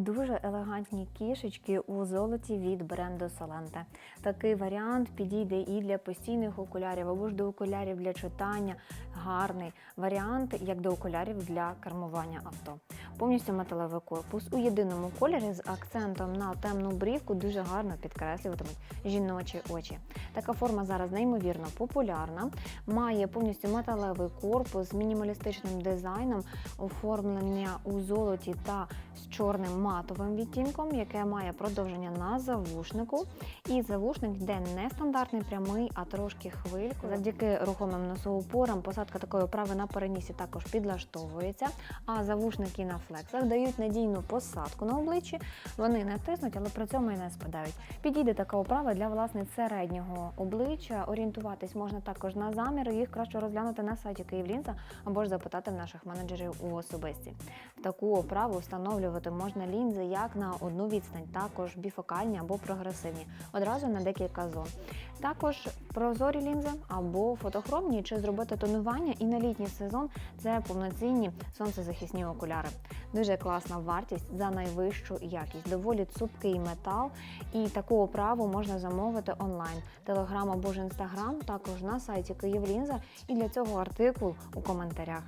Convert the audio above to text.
Дуже елегантні кішечки у золоті від бренду Соленте. Такий варіант підійде і для постійних окулярів, або ж до окулярів для читання. Гарний варіант, як до окулярів для кермування авто. Повністю металевий корпус у єдиному кольорі з акцентом на темну брівку дуже гарно підкреслюватимуть жіночі очі. Така форма зараз неймовірно популярна. Має повністю металевий корпус з мінімалістичним дизайном, оформлення у золоті та з чорним матовим відтінком, яке має продовження на завушнику. І завушник йде не стандартний прямий, а трошки хвильку. Завдяки рухомим носоупорам посадка такої оправи на перенісі також підлаштовується. А завушники на флексах дають надійну посадку на обличчі. Вони не тиснуть, але при цьому і не спадають. Підійде така оправа для власниць середнього обличчя. Орієнтуватись можна також на заміри. Їх краще розглянути на сайті Київлінза або ж запитати в наших менеджерів у особисті. Таку оправу встановлювати можна лінзи як на одну відстань, також біфокальні або прогресивні, одразу на декілька зон. Також прозорі лінзи або фотохромні, чи зробити тонування і на літній сезон це повноцінні сонцезахисні окуляри. Дуже класна вартість за найвищу якість. Доволі цупкий метал, і таку оправу можна замовити онлайн. Телеграм або ж інстаграм, також на сайті Київлінза. І для цього артикул у коментарях.